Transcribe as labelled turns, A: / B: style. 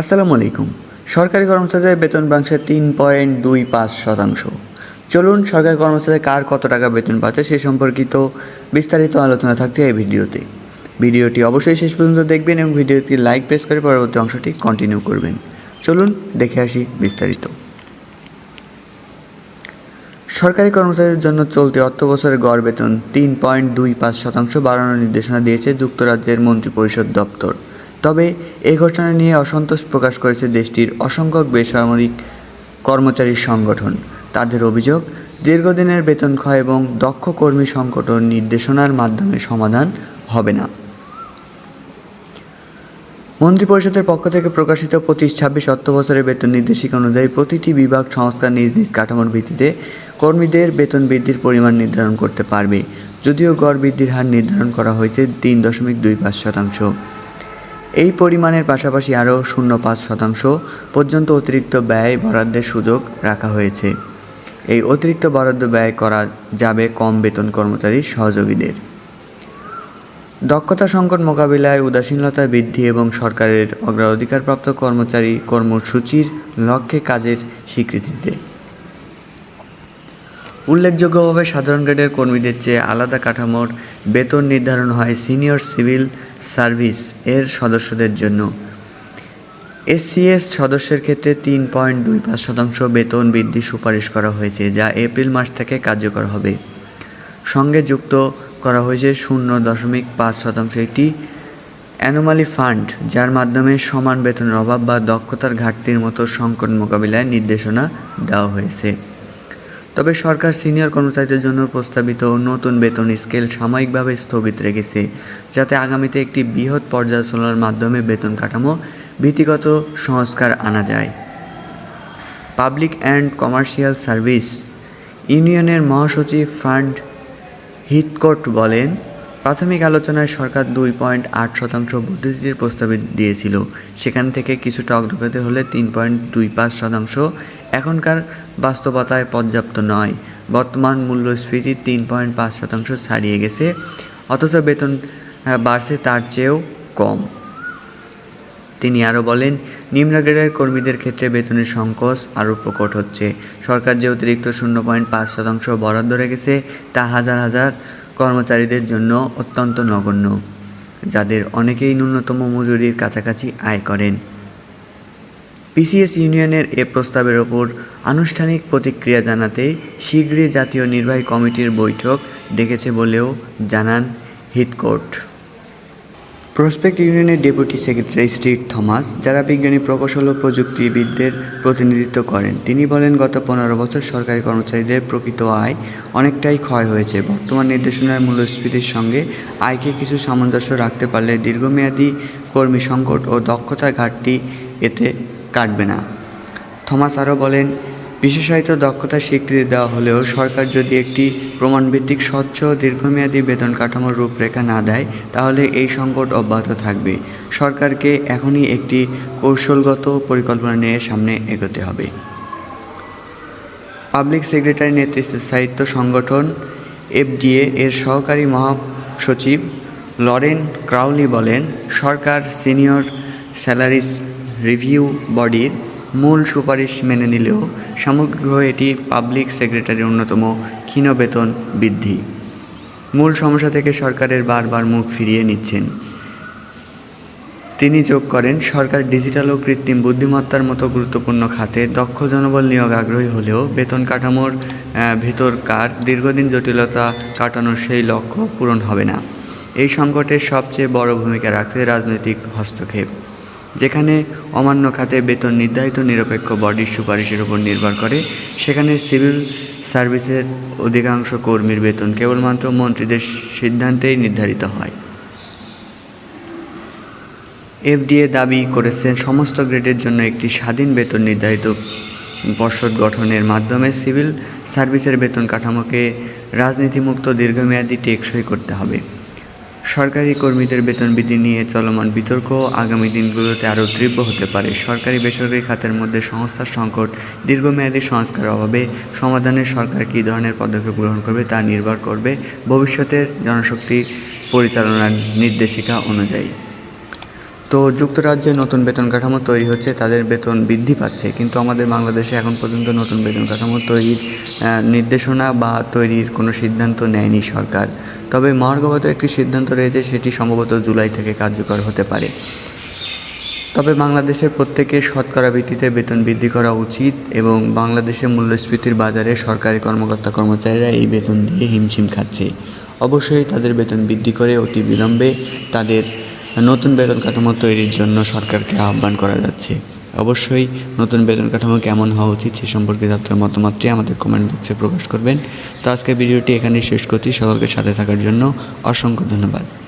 A: আসসালামু আলাইকুম। সরকারি কর্মচারীদের বেতন বাংশে তিন পয়েন্ট দুই পাঁচ শতাংশ। চলুন, সরকারি কর্মচারী কার কত টাকা বেতন পাচ্ছে সে সম্পর্কিত বিস্তারিত আলোচনা থাকছে এই ভিডিওতে। ভিডিওটি অবশ্যই শেষ পর্যন্ত দেখবেন এবং ভিডিওটি লাইক প্রেস করে পরবর্তী অংশটি কন্টিনিউ করবেন। চলুন, দেখে আসি বিস্তারিত। সরকারি কর্মচারীদের জন্য চলতি অর্থ বছরের গড় বেতন তিন পয়েন্ট দুই পাঁচ শতাংশ বাড়ানোর নির্দেশনা দিয়েছে যুক্তরাজ্যের মন্ত্রিপরিষদ দপ্তর। তবে এই ঘটনা নিয়ে অসন্তোষ প্রকাশ করেছে দেশটির অসংখ্য বেসামরিক কর্মচারী সংগঠন। তাদের অভিযোগ, দীর্ঘদিনের বেতন ক্ষয় এবং দক্ষ কর্মী সংকট নির্দেশনার মাধ্যমে সমাধান হবে না। মন্ত্রিপরিষদের পক্ষ থেকে প্রকাশিত পঁচিশ ছাব্বিশ অর্থ বছরের বেতন নির্দেশিকা অনুযায়ী প্রতিটি বিভাগ সংস্কার নিজ নিজ কাঠামোর ভিত্তিতে কর্মীদের বেতন বৃদ্ধির পরিমাণ নির্ধারণ করতে পারবে, যদিও গড় বৃদ্ধির হার নির্ধারণ করা হয়েছে তিন দশমিক দুই পাঁচ শতাংশ। এই পরিমাণের পাশাপাশি আরও শূন্য পাঁচ শতাংশ পর্যন্ত অতিরিক্ত ব্যয় বরাদ্দের সুযোগ রাখা হয়েছে। এই অতিরিক্ত বরাদ্দ ব্যয় করা যাবে কম বেতন কর্মচারী সহযোগীদের। দক্ষতা সংকট মোকাবিলায় উদাসীনতা বৃদ্ধি এবং সরকারের অগ্রাধিকারপ্রাপ্ত কর্মচারী কর্মসূচির লক্ষ্যে কাজের স্বীকৃতিতে। উল্লেখযোগ্যভাবে সাধারণ গ্রেডের কর্মীদের চেয়ে আলাদা কাঠামোর বেতন নির্ধারণ হয় সিনিয়র সিভিল সার্ভিস এর সদস্যদের জন্য। এসসিএস সদস্যের ক্ষেত্রে তিন পয়েন্ট দুই পাঁচ শতাংশ বেতন বৃদ্ধি সুপারিশ করা হয়েছে, যা এপ্রিল মাস থেকে কার্যকর হবে। সঙ্গে যুক্ত করা হয়েছে শূন্য দশমিক পাঁচ শতাংশ একটি অ্যানোমালি ফান্ড, যার মাধ্যমে সমান বেতনের অভাব বা দক্ষতার ঘাটতির মতো সংকট মোকাবিলায় নির্দেশনা দেওয়া হয়েছে। তবে সরকার সিনিয়র কর্মচারীদের জন্য প্রস্তাবিত নতুন বেতন স্কেল সাময়িকভাবে স্থগিত রেখেছে, যাতে আগামীতে একটি বৃহৎ পর্যালোচনার মাধ্যমে বেতন কাঠামো ভীতিগত সংস্কার আনা যায়। পাবলিক অ্যান্ড কমার্শিয়াল সার্ভিস ইউনিয়নের মহাসচিব ফান্ড হিতকোট বলেন প্রাথমিক আলোচনায় সরকার দুই পয়েন্ট আট শতাংশ বৃদ্ধির প্রস্তাব দিয়েছিল। সেখান থেকে কিছুটা অগ্রগতি হলে তিন পয়েন্ট দুই পাঁচ শতাংশ এখনকার বাস্তবতায় পর্যাপ্ত নয়। বর্তমান মূল্যস্ফীতি তিন পয়েন্ট পাঁচ শতাংশ ছাড়িয়ে গেছে, অথচ বেতন বাড়ছে তার চেয়েও কম। তিনি আরও বলেন নিম্ন গ্রেডের কর্মীদের ক্ষেত্রে বেতনের সংকোচ আরও প্রকট হচ্ছে। সরকার যে অতিরিক্ত শূন্য পয়েন্ট পাঁচ শতাংশ বরাদ্দ রেখেছে তা হাজার হাজার কর্মচারীদের জন্য অত্যন্ত নগণ্য, যাদের অনেকেই ন্যূনতম মজুরির কাছাকাছি আয় করেন। পিসিএস ইউনিয়নের এ প্রস্তাবের ওপর আনুষ্ঠানিক প্রতিক্রিয়া জানাতে শীঘ্রই জাতীয় নির্বাহী কমিটির বৈঠক ডেকেছে বলেও জানান হিতকোট প্রসপেক্ট ইউনিয়নের ডেপুটি সেক্রেটারি স্টিভ থমাস যারা বিজ্ঞানী, প্রকৌশল ও প্রযুক্তিবিদদের প্রতিনিধিত্ব করেন, তিনি বলেন, গত পনেরো বছর সরকারি কর্মচারীদের প্রকৃত আয় অনেকটাই ক্ষয় হয়েছে। বর্তমান নির্দেশনার মূল্যস্ফীতির সঙ্গে আয়কে কিছু সামঞ্জস্য রাখতে পারলে দীর্ঘমেয়াদী কর্মী সংকট ও দক্ষতা ঘাটতি এতে কাটবে না। থমাস আরও বলেন বিশেষায়িত দক্ষতার স্বীকৃতি দেওয়া হলেও সরকার যদি একটি প্রমাণভিত্তিক স্বচ্ছ ও দীর্ঘমেয়াদী বেতন কাঠামোর রূপরেখা না দেয়, তাহলে এই সংকট অব্যাহত থাকবে। সরকারকে এখনই একটি কৌশলগত পরিকল্পনা নিয়ে সামনে এগোতে হবে। পাবলিক সেক্রেটারি নেতৃত্বে সাহিত্য সংগঠন, এফডিএ এর সহকারী মহাসচিব লরেন ক্রাউলি বলেন, সরকার সিনিয়র স্যালারিস রিভিউ বডির মূল সুপারিশ মেনে নিলেও সামগ্রিক এটি পাবলিক সেক্রেটারির অন্যতম ক্ষীণ বেতন বৃদ্ধি। মূল সমস্যা থেকে সরকারের বারবার মুখ ফিরিয়ে নিচ্ছেন। তিনি যোগ করেন, সরকার ডিজিটাল ও কৃত্রিম বুদ্ধিমত্তার মতো গুরুত্বপূর্ণ খাতে দক্ষ জনবল নিয়োগ আগ্রহী হলেও বেতন কাঠামোর ভেতরকার দীর্ঘদিন জটিলতা কাটানোর সেই লক্ষ্য পূরণ হবে না। এই সংকটের সবচেয়ে বড় ভূমিকা রাখছে রাজনৈতিক হস্তক্ষেপ। যেখানে অমান্য খাতে বেতন নির্ধারিত নিরপেক্ষ বডির সুপারিশের উপর নির্ভর করে, সেখানে সিভিল সার্ভিসের অধিকাংশ কর্মীর বেতন কেবলমাত্র মন্ত্রীদের সিদ্ধান্তেই নির্ধারিত হয়। এফডিএ দাবি করেছেন, সমস্ত গ্রেডের জন্য একটি স্বাধীন বেতন নির্ধারিত পর্ষদ গঠনের মাধ্যমে সিভিল সার্ভিসের বেতন কাঠামোকে রাজনীতিমুক্ত দীর্ঘমেয়াদী টেকসই করতে হবে। সরকারি কর্মীদের বেতন বৃদ্ধি নিয়ে চলমান বিতর্ক আগামী দিনগুলোতে আরও তীব্র হতে পারে। সরকারি বেসরকারি খাতের মধ্যে সংস্থার সংকট, দীর্ঘমেয়াদী সংস্কার অভাবে সমাধানে সরকার কী ধরনের পদক্ষেপ গ্রহণ করবে তা নির্ভর করবে ভবিষ্যতের জনশক্তি পরিচালনার নির্দেশিকা অনুযায়ী। তো যুক্তরাজ্যে নতুন বেতন কাঠামো তৈরি হচ্ছে, তাদের বেতন বৃদ্ধি পাচ্ছে। কিন্তু আমাদের বাংলাদেশে এখন পর্যন্ত নতুন বেতন কাঠামো তৈরির নির্দেশনা বা তৈরির কোনো সিদ্ধান্ত নেয়নি সরকার। তবে মহার্গবত একটি সিদ্ধান্ত রয়েছে, সেটি সম্ভবত জুলাই থেকে কার্যকর হতে পারে। তবে বাংলাদেশের প্রত্যেকের শতকরা ভিত্তিতে বেতন বৃদ্ধি করা উচিত এবং বাংলাদেশের মূল্যস্ফীতির বাজারে সরকারি কর্মকর্তা কর্মচারীরা এই বেতন দিয়ে হিমশিম খাচ্ছে। অবশ্যই তাদের বেতন বৃদ্ধি করে অতি বিলম্বে তাদের নতুন বেতন কাঠামো তৈরির জন্য সরকারকে আহ্বান করা যাচ্ছে। অবশ্যই নতুন বেতন কাঠামো কেমন হওয়া উচিত সে সম্পর্কে যাত্রার মতামতটি আমাদের কমেন্ট বক্সে প্রকাশ করবেন। তো আজকের ভিডিওটি এখানেই শেষ করছি। সকলকে সাথে থাকার জন্য অসংখ্য ধন্যবাদ।